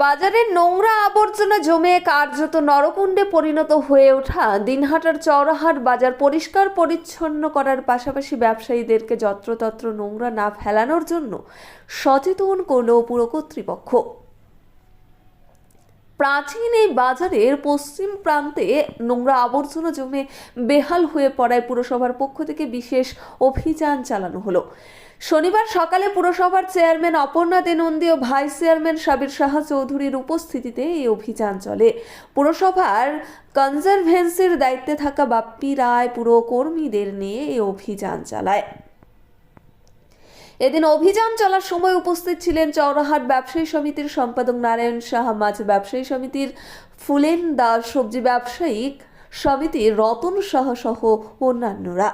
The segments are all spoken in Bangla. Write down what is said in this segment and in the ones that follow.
বাজারের নোংরা আবর্জনা জমে কার্যত নরকুণ্ডে পরিণত হয়ে ওঠা দিনহাটার চৌরাহাট বাজার পরিষ্কার পরিচ্ছন্ন করার পাশাপাশি ব্যবসায়ীদেরকে যত্রতত্র নোংরা না ফেলানোর জন্য সচেতন করল পুরো কর্তৃপক্ষ প্রাচীন এই বাজারের পশ্চিম প্রান্তে নোংরা আবর্জনা জমে বেহাল হয়ে পড়ায় পুরসভার পক্ষ থেকে বিশেষ অভিযান চালানো হলো। শনিবার সকালে পুরসভার চেয়ারম্যান অপর্ণা দে নন্দী ও ভাইস চেয়ারম্যান সাবির সাহা চৌধুরীর উপস্থিতিতে এই অভিযান চলে। পুরসভার কনজারভেন্সির দায়িত্বে থাকা বাপ্পি রায় পুরকর্মীদের নিয়ে এই অভিযান চালায়। এদিন অভিযান চলার সময় উপস্থিত ছিলেন চৌরাহাট ব্যবসায়ী সমিতির সম্পাদক নারায়ণ সাহা, মাছ ব্যবসায়ী সমিতির ফুলেন দাস, সবজি ব্যবসায়িক সমিতির রতন সাহ সহ অন্যান্যরা।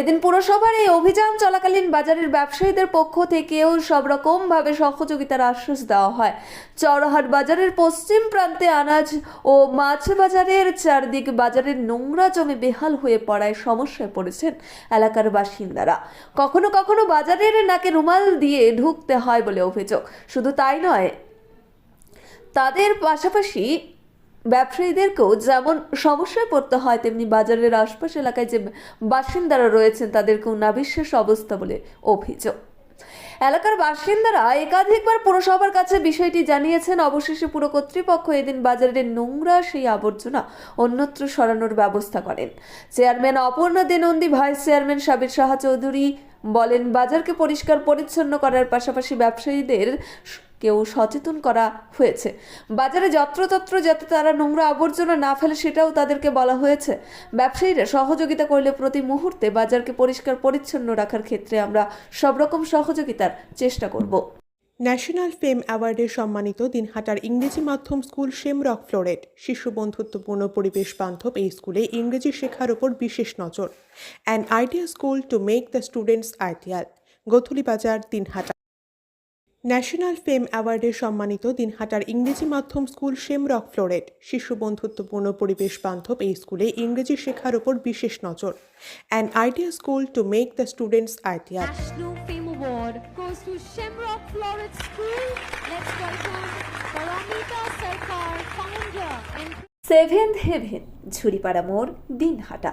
এদিন পুরসভার এই অভিযান চলাকালীন বাজারের ব্যবসায়ীদের পক্ষ থেকেও সব রকম ভাবে সহযোগিতার আশ্বাস দেওয়া হয়। চৌরাহাট বাজারের পশ্চিম প্রান্তে আনাজ ও মাছ বাজারের চারদিক বাজারের নোংরা জমে বেহাল হয়ে পড়ায় সমস্যায় পড়েছেন এলাকার বাসিন্দারা। কখনো কখনো বাজারের নাকে রুমাল দিয়ে ঢুকতে হয় বলে অভিযোগ। শুধু তাই নয়, তাদের পাশাপাশি ব্যবসায়ীদেরকেও যেমন সমস্যায় পড়তে হয়, তেমনি বাজারের আশপাশ এলাকায় যে বাসিন্দারা রয়েছেন, তাদেরকেও নাবিশ্বাস অবস্থা বলে অভিযোগ। এলাকার বাসিন্দারা একাধিকবার পুরসভার কাছে বিষয়টি জানিয়েছেন। অবশেষে পুরো কর্তৃপক্ষ এদিন বাজারের নোংরা সেই আবর্জনা অন্যত্র সরানোর ব্যবস্থা করেন। Chairman Aparna Denandi vice chairman Sabir Saha Chowdhury বলেন, বাজারকে পরিষ্কার পরিচ্ছন্ন করার পাশাপাশি ব্যবসায়ীদের কেউ সচেতন করা হয়েছে। বাজারে যত্রতত্র যাতে তারা নোংরা আবর্জনা না ফেলে সেটাও তাদেরকে বলা হয়েছে। ব্যবসায়ীরা সহযোগিতা করলে প্রতি মুহূর্তে বাজারকে পরিষ্কার পরিচ্ছন্ন রাখার ক্ষেত্রে আমরা সব রকম সহযোগিতার চেষ্টা করব। ন্যাশনাল ফেম অ্যাওয়ার্ডে সম্মানিত দিনহাটার ইংরেজি মাধ্যম স্কুল শেমরক ফ্লোরেট শিশু বন্ধুত্বপূর্ণ পরিবেশ বান্ধব এই স্কুলে ইংরেজি শেখার ওপর বিশেষ নজর। An idea school to make the students ideal Gothuli Bazar, Dinhata. National ফেম অ্যাওয়ার্ডে সম্মানিত দিনহাটার ইংরেজি মাধ্যম স্কুল শেমরক ফ্লোরেট শিশু বন্ধুত্বপূর্ণ পরিবেশ বান্ধব এই স্কুলে ইংরেজি শেখার ওপর বিশেষ নজর। An idea school to make the students ideal National Fame Award goes to Shamrock Florence School. Let's welcome Paramita Sarkar, founder and seventh heaven Jhuripara মোড় দিনহাটা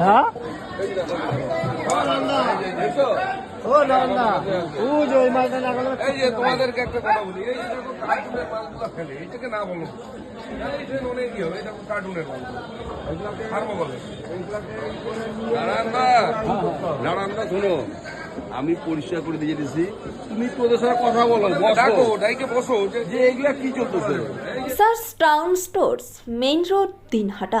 হ্যাঁ? ও না না। ও যে ওই মালটা লাগালো এই যে তোমাদেরকে একটা কথা বলি এই যে কার্টুনের মালগুলো ফেলে এটাকে না বলো। এই যে কি হবে? এটা কার্টুনের মাল। ফার্মো বলে। দাঁড়ান না শোনো আমি পরিষ্কার করে দিয়ে দিয়েছি তুমি তো ওদের সাথে কথা বলো ডাকো ডাইকে বসো যে এগুলা কি চলতেছে? Town stores main road Dinhata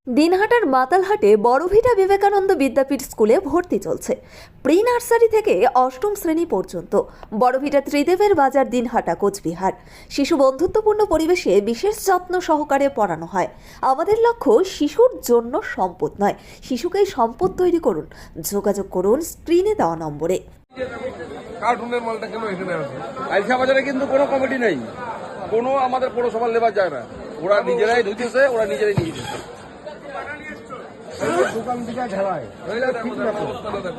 দিনহাটার মাতালহাটে Borobhita Vivekananda বিদ্যাপীঠ স্কুলে ভর্তি চলছে। প্রি নার্সারি থেকে অষ্টম শ্রেণি পর্যন্ত। বড়ভিটা ত্রিদেবের বাজার দিনহাটা, কোচবিহার। শিশু বন্ধুত্বপূর্ণ পরিবেশে বিশেষ যত্ন সহকারে পড়ানো হয়। আমাদের লক্ষ্য, শিশুর জন্য সম্পদ নয়। শিশুকেই সম্পদ তৈরি করুন। যোগাযোগ করুন স্ক্রিনে দেওয়া নম্বরে। কিন্তু কোনো কমিটি নেই। কোনো আমাদের পৌরসভার লেবার যায় না। ওরা নিজেরাই ওরা নিজেরাই দোকান দিকে ঢেলায় এই যে দেখো, দেখো, অবস্থাটা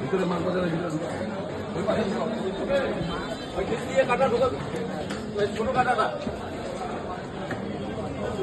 ভিতরে মাছ বাজারের ভিতরে ওই পাশে ঢুকাও।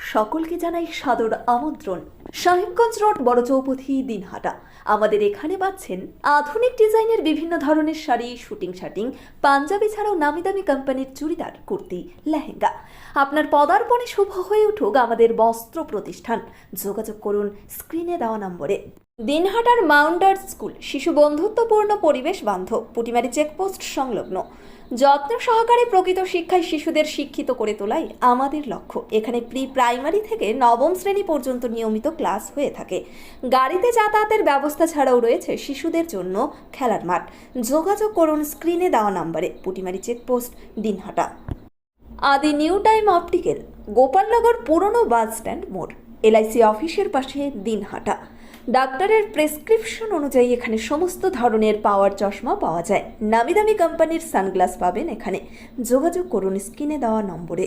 সকলকে জানাই সাদর আমন্ত্রণ। সাহেবগঞ্জ রোড, বড় চৌপথি, দিনহাটা। আমাদের এখানে পাচ্ছেন আধুনিক ডিজাইনের বিভিন্ন ধরনের শাড়ি, শুটিং শাটিং, পাঞ্জাবি ছাড়াও নামি দামি কোম্পানির চুড়িদার, কুর্তি, লেহেঙ্গা। আপনার পদার্পণে শুভ হয়ে উঠুক আমাদের বস্ত্র প্রতিষ্ঠান। যোগাযোগ করুন স্ক্রিনে দেওয়া নম্বরে। দিনহাটার মাউন্টার স্কুল, শিশু বন্ধুত্বপূর্ণ পরিবেশ বান্ধব, পুটিমারি চেকপোস্ট সংলগ্ন। যত্ন সহকারে প্রকৃত শিক্ষায় শিশুদের শিক্ষিত করে তোলাই আমাদের লক্ষ্য। এখানে প্রি প্রাইমারি থেকে নবম শ্রেণি পর্যন্ত নিয়মিত ক্লাস হয়ে থাকে। গাড়িতে যাতায়াতের ব্যবস্থা ছাড়াও রয়েছে শিশুদের জন্য খেলার মাঠ। যোগাযোগ করুন স্ক্রিনে দেওয়া নম্বরে। পুটিমারি চেকপোস্ট, দিনহাটা। আদি নিউ টাইম অপটিক্যাল, গোপালনগর পুরনো বাস স্ট্যান্ড মোড়, এলআইসি অফিসের পাশে দিনহাটা। ডাক্তারের প্রেসক্রিপশন অনুযায়ী এখানে সমস্ত ধরনের পাওয়ার চশমা পাওয়া যায়। নামি দামি কোম্পানির সানগ্লাস পাবেন এখানে। যোগাযোগ করুন স্ক্রিনে দেওয়া নম্বরে।